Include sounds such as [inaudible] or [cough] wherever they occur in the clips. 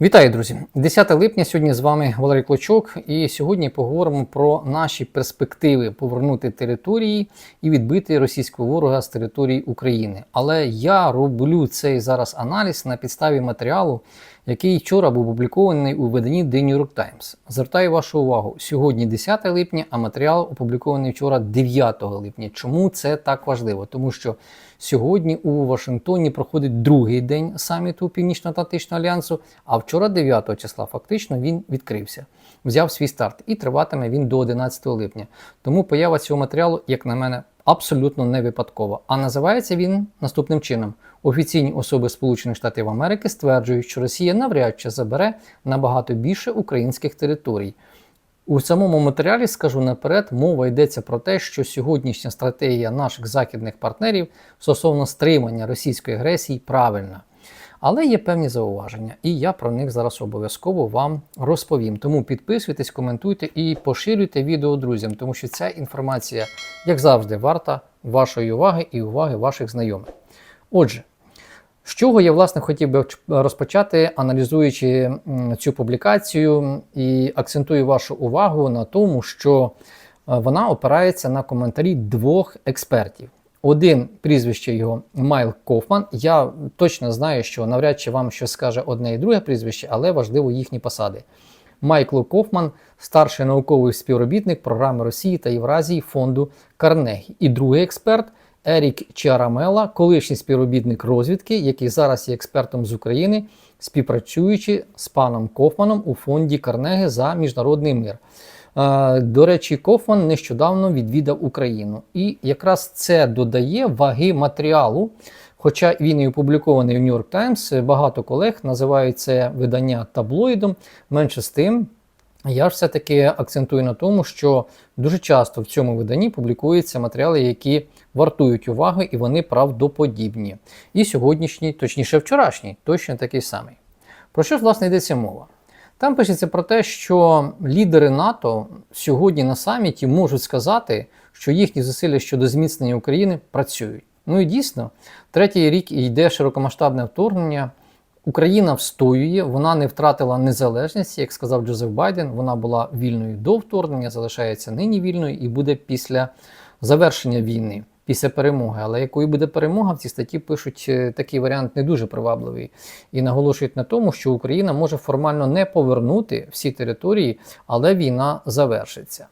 Вітаю, друзі! 10 липня сьогодні з вами Валерій Клочок, і сьогодні поговоримо про наші перспективи повернути території і відбити російського ворога з території України. Але я роблю цей зараз аналіз на підставі матеріалу, який вчора був опублікований у виданні The New York Times. Звертаю вашу увагу, сьогодні 10 липня, а матеріал опублікований вчора 9 липня. Чому це так важливо? Тому що сьогодні у Вашингтоні проходить другий день саміту Північно-Атлантичного альянсу, а вчора, 9 числа, фактично він відкрився, взяв свій старт і триватиме він до 11 липня. Тому поява цього матеріалу, як на мене, абсолютно не випадкова. А називається він наступним чином: офіційні особи Сполучених Штатів Америки стверджують, що Росія навряд чи забере набагато більше українських територій. У самому матеріалі скажу наперед, мова йдеться про те, що сьогоднішня стратегія наших західних партнерів стосовно стримання російської агресії правильна. Але є певні зауваження, і я про них зараз обов'язково вам розповім. Тому підписуйтесь, коментуйте і поширюйте відео друзям, тому що ця інформація, як завжди, варта вашої уваги і уваги ваших знайомих. Отже, з чого я власне хотів би розпочати, аналізуючи цю публікацію, і акцентую вашу увагу на тому, що е, вона опирається на коментарі двох експертів. Один прізвище його Майл Кофман. Я точно знаю, що навряд чи вам щось скаже одне і друге прізвище, але важливо їхні посади. Майкл Кофман, старший науковий співробітник програми Росії та Євразії фонду Карнегі. І другий експерт Ерік Чарамела, колишній співробітник розвідки, який зараз є експертом з України, співпрацюючи з паном Кофманом у фонді Карнеги за міжнародний мир. Е, До речі, Кофман нещодавно відвідав Україну, і якраз це додає ваги матеріалу. Хоча він і опублікований в York Times, багато колег називають це видання таблоїдом. Менше з тим, я ж все-таки акцентую на тому, що дуже часто в цьому виданні публікуються матеріали, які вартують уваги, і вони правдоподібні. І сьогоднішній, точніше вчорашній, точно такий самий. Про що ж власне йдеться мова? Там пишеться про те, що лідери НАТО сьогодні на саміті можуть сказати, що їхні зусилля щодо зміцнення України працюють. Ну і дійсно, третій рік йде широкомасштабне вторгнення. Україна встоює, вона не втратила незалежність, як сказав Джозеф Байден. Вона була вільною до вторгнення, залишається нині вільною і буде після завершення війни, після перемоги. Але якою буде перемога, в цій статті пишуть е, такий варіант не дуже привабливий і наголошують на тому, що Україна може формально не повернути всі території, але війна завершиться.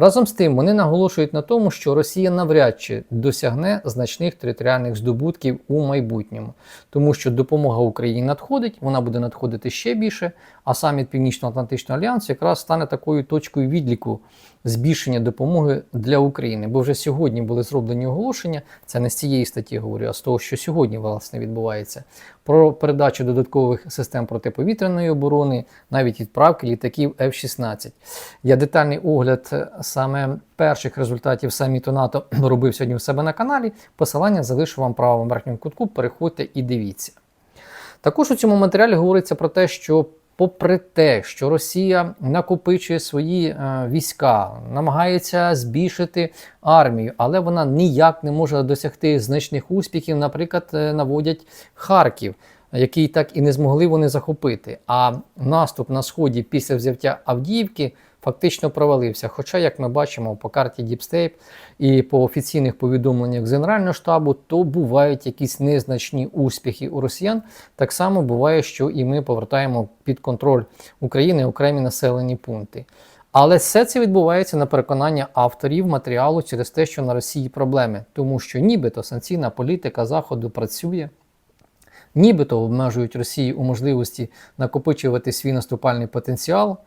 Разом з тим, вони наголошують на тому, що Росія навряд чи досягне значних територіальних здобутків у майбутньому, тому що допомога Україні надходить, вона буде надходити ще більше, а саміт Північно-Атлантичного альянсу якраз стане такою точкою відліку збільшення допомоги для України. Бо вже сьогодні були зроблені оголошення, це не з цієї статті говорю, а з того, що сьогодні власне відбувається, про передачу додаткових систем протиповітряної оборони, навіть відправки літаків F-16. Я детальний огляд саме перших результатів саміту НАТО [clears throat] робив сьогодні у себе на каналі. Посилання залишу вам правому верхньому кутку. Переходьте і дивіться. Також у цьому матеріалі говориться про те, що попри те, що Росія накопичує свої е, війська, намагається збільшити армію, але вона ніяк не може досягти значних успіхів, наприклад, е, наводять Харків. Який так і не змогли вони захопити. А наступ на сході після взяття Авдіївки фактично провалився. Хоча, як ми бачимо по карті Діпстейп і по офіційних повідомленнях з Генерального штабу, то бувають якісь незначні успіхи у росіян. Так само буває, що і ми повертаємо під контроль України окремі населені пункти. Але все це відбувається на переконання авторів матеріалу через те, що на Росії проблеми, тому що нібито санкційна політика Заходу працює. Нібито обмежують Росії у можливості накопичувати свій наступальний потенціал,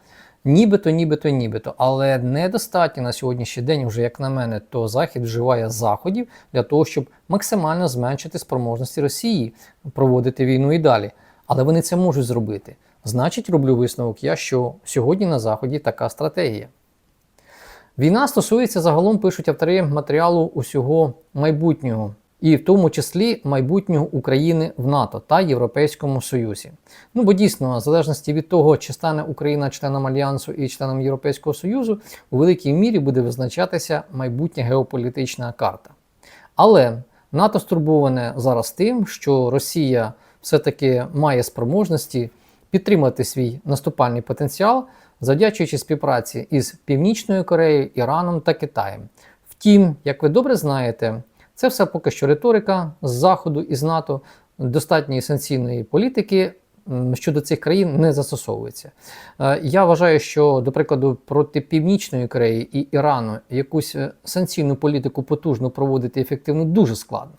нібито, нібито, нібито. Але недостатньо на сьогоднішній день, вже як на мене, то Захід вживає заходів для того, щоб максимально зменшити спроможності Росії проводити війну і далі. Але вони це можуть зробити. Значить, роблю висновок я, що сьогодні на Заході така стратегія. Війна стосується загалом, пишуть автори матеріалу усього майбутнього і в тому числі майбутнього України в НАТО та Європейському Союзі. Ну бо дійсно, в залежності від того, чи стане Україна членом Альянсу і членом Європейського Союзу, у великій мірі буде визначатися майбутня геополітична карта. Але НАТО стурбоване зараз тим, що Росія все-таки має спроможності підтримати свій наступальний потенціал, завдячуючи співпраці із Північною Кореєю, Іраном та Китаєм. Втім, як ви добре знаєте, це все поки що риторика з Заходу і з НАТО достатньої санкційної політики щодо цих країн не застосовується. Е, Я вважаю, що, до прикладу, проти Північної Кореї і Ірану якусь е, санкційну політику потужно проводити ефективно дуже складно.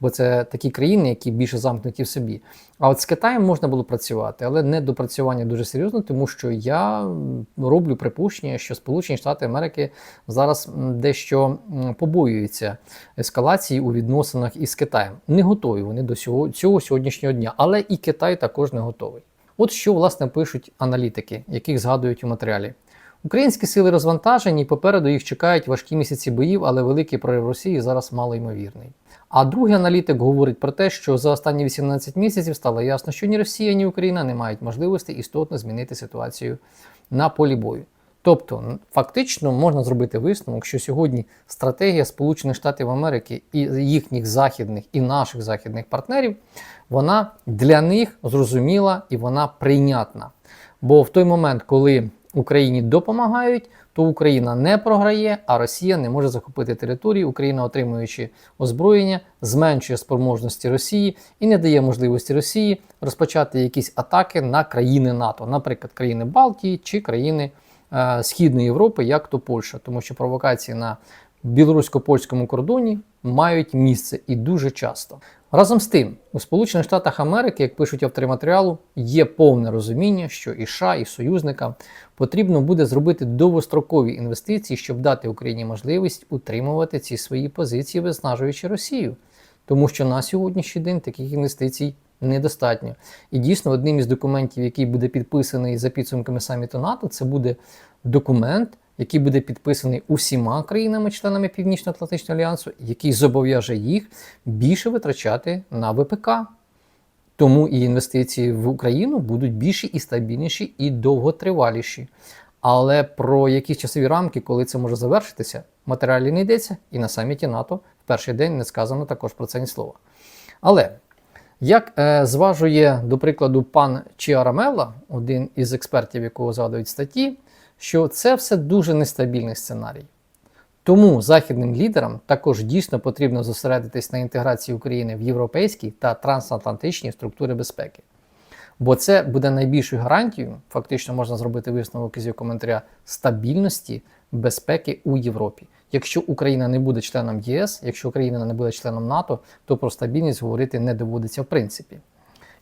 Бо це такі країни, які більше замкнуті в собі. А от з Китаєм можна було працювати, але не допрацювання дуже серйозно, тому що я роблю припущення, що Сполучені Штати Америки зараз дещо побоюються ескалації у відносинах із Китаєм. Не готові вони до цього, цього сьогоднішнього дня, але і Китай також не готовий. От що власне пишуть аналітики, яких згадують у матеріалі. Українські сили розвантажені, попереду їх чекають важкі місяці боїв, але великий прорив Росії зараз малоймовірний. А другий аналітик говорить про те, що за останні 18 місяців стало ясно, що ні Росія, ні Україна не мають можливості істотно змінити ситуацію на полі бою. Тобто, фактично можна зробити висновок, що сьогодні стратегія Сполучених Штатів Америки і їхніх західних і наших західних партнерів, вона для них зрозуміла і вона прийнятна. Бо в той момент, коли Україні допомагають, то Україна не програє, а Росія не може захопити території. Україна, отримуючи озброєння, зменшує спроможності Росії і не дає можливості Росії розпочати якісь атаки на країни НАТО, наприклад, країни Балтії чи країни е, Східної Європи, як то Польща, тому що провокації на білорусько-польському кордоні мають місце і дуже часто. Разом з тим, у Сполучених Штатах Америки, як пишуть автори матеріалу, є повне розуміння, що і США, і союзникам потрібно буде зробити довгострокові інвестиції, щоб дати Україні можливість утримувати ці свої позиції, виснажуючи Росію. Тому що на сьогоднішній день таких інвестицій недостатньо. І дійсно, одним із документів, який буде підписаний за підсумками саміту НАТО, це буде документ, який буде підписаний усіма країнами-членами Північно-Атлантичного альянсу, який зобов'яже їх більше витрачати на ВПК. Тому і інвестиції в Україну будуть більші і стабільніші, і довготриваліші. Але про якісь часові рамки, коли це може завершитися, матеріалі не йдеться, і на саміті НАТО в перший день не сказано також про це ні слова. Але як е, зважує, до прикладу, пан Чіарамелла, один із експертів, якого згадують статті, що це все дуже нестабільний сценарій. Тому західним лідерам також дійсно потрібно зосередитись на інтеграції України в європейські та трансатлантичні структури безпеки. Бо це буде найбільшою гарантією, фактично можна зробити висновок із його коментаря стабільності безпеки у Європі. Якщо Україна не буде членом ЄС, якщо Україна не буде членом НАТО, то про стабільність говорити не доводиться в принципі.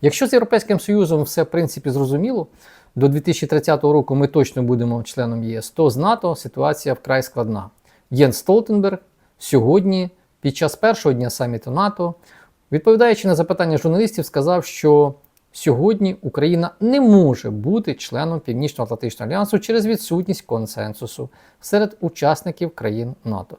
Якщо з Європейським Союзом все в принципі зрозуміло, до 2030 року ми точно будемо членом ЄС, то з НАТО ситуація вкрай складна. Єн Столтенберг сьогодні, під час першого дня саміту НАТО, відповідаючи на запитання журналістів, сказав, що сьогодні Україна не може бути членом Північно-Атлантичного альянсу через відсутність консенсусу серед учасників країн НАТО.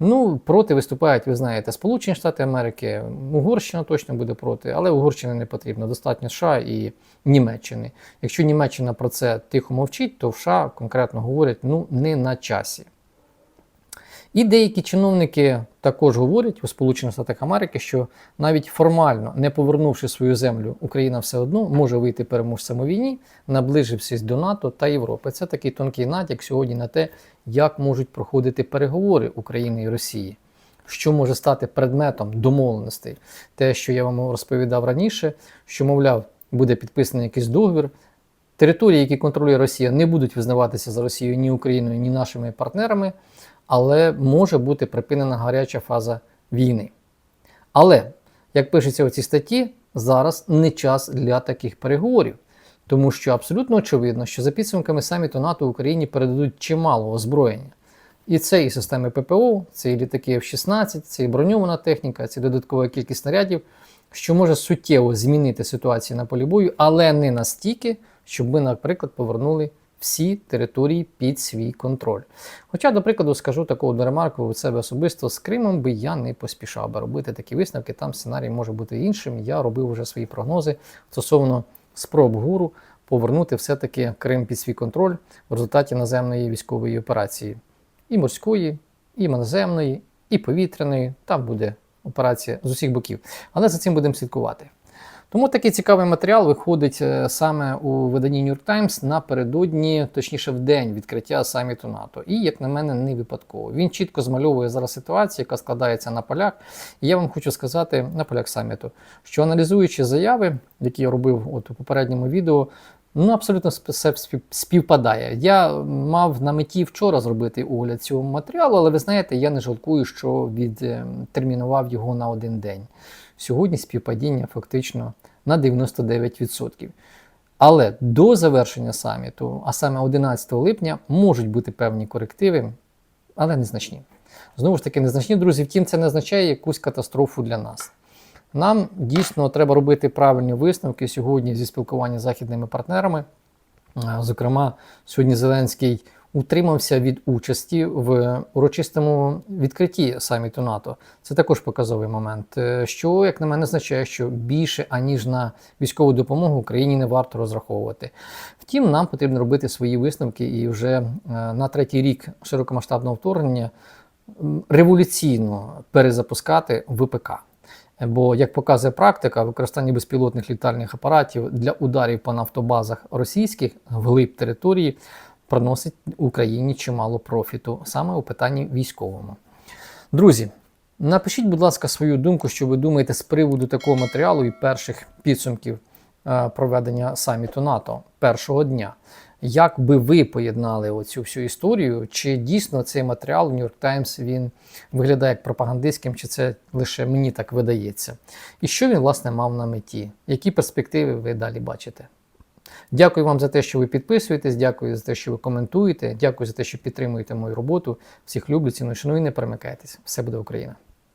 Ну, проти виступають, ви знаєте, Сполучені Штати Америки, Угорщина точно буде проти, але Угорщини не потрібно, достатньо США і Німеччини. Якщо Німеччина про це тихо мовчить, то в США конкретно говорять ну не на часі. І деякі чиновники також говорять у Сполучених Штатах Америки, що навіть формально не повернувши свою землю, Україна все одно може вийти переможцем у війні, наближившись до НАТО та Європи. Це такий тонкий натяк сьогодні на те, як можуть проходити переговори України і Росії, що може стати предметом домовленостей. Те, що я вам розповідав раніше, що, мовляв, буде підписаний якийсь договір. Території, які контролює Росія, не будуть визнаватися за Росією ні Україною, ні нашими партнерами, але може бути припинена гаряча фаза війни. Але, як пишеться у цій статті, зараз не час для таких переговорів, тому що абсолютно очевидно, що за підсумками саміту НАТО Україні передадуть чимало озброєння. І це і системи ППО, це і літаки F-16, це і броньована техніка, це додаткова кількість снарядів, що може суттєво змінити ситуацію на полі бою, але не настільки, щоб ми, наприклад, повернули всі території під свій контроль. Хоча, до прикладу, скажу таку ремарку від себе особисто з Кримом би я не поспішав би робити такі висновки. Там сценарій може бути іншим. Я робив вже свої прогнози стосовно спроб гуру повернути все-таки Крим під свій контроль в результаті наземної військової операції. І морської, і наземної, і повітряної. Там буде операція з усіх боків. Але за цим будемо слідкувати. Тому такий цікавий матеріал виходить е, саме у виданні New York Times напередодні, точніше, в день відкриття саміту НАТО. І, як на мене, не випадково. Він чітко змальовує зараз ситуацію, яка складається на полях. І я вам хочу сказати на полях саміту, що аналізуючи заяви, які я робив от у попередньому відео, Ну, абсолютно все співпадає. Я мав на меті вчора зробити огляд цього матеріалу, але ви знаєте, я не жалкую, що відтермінував його на один день. Сьогодні співпадіння фактично на 99%. Але до завершення саміту, а саме 11 липня, можуть бути певні корективи, але незначні. Знову ж таки, незначні, друзі, втім, це не означає якусь катастрофу для нас. Нам дійсно треба робити правильні висновки сьогодні зі спілкування з західними партнерами. Е, Зокрема, сьогодні Зеленський утримався від участі в урочистому відкритті саміту НАТО. Це також показовий момент, е, що, як на мене, означає, що більше аніж на військову допомогу Україні не варто розраховувати. Втім, нам потрібно робити свої висновки, і вже е, на третій рік широкомасштабного вторгнення революційно перезапускати ВПК. Бо, як показує практика, використання безпілотних літальних апаратів для ударів по нафтобазах російських вглиб території приносить Україні чимало профіту саме у питанні військовому. Друзі, напишіть, будь ласка, свою думку, що ви думаєте з приводу такого матеріалу і перших підсумків е, проведення саміту НАТО першого дня. Як би ви поєднали оцю всю історію? Чи дійсно цей матеріал New York Times він виглядає як пропагандистським, чи це лише мені так видається? І що він власне мав на меті? Які перспективи ви далі бачите? Дякую вам за те, що ви підписуєтесь, дякую за те, що ви коментуєте, дякую за те, що підтримуєте мою роботу. Всіх люблю, ціную, шаную, не перемикайтесь. Все буде Україна!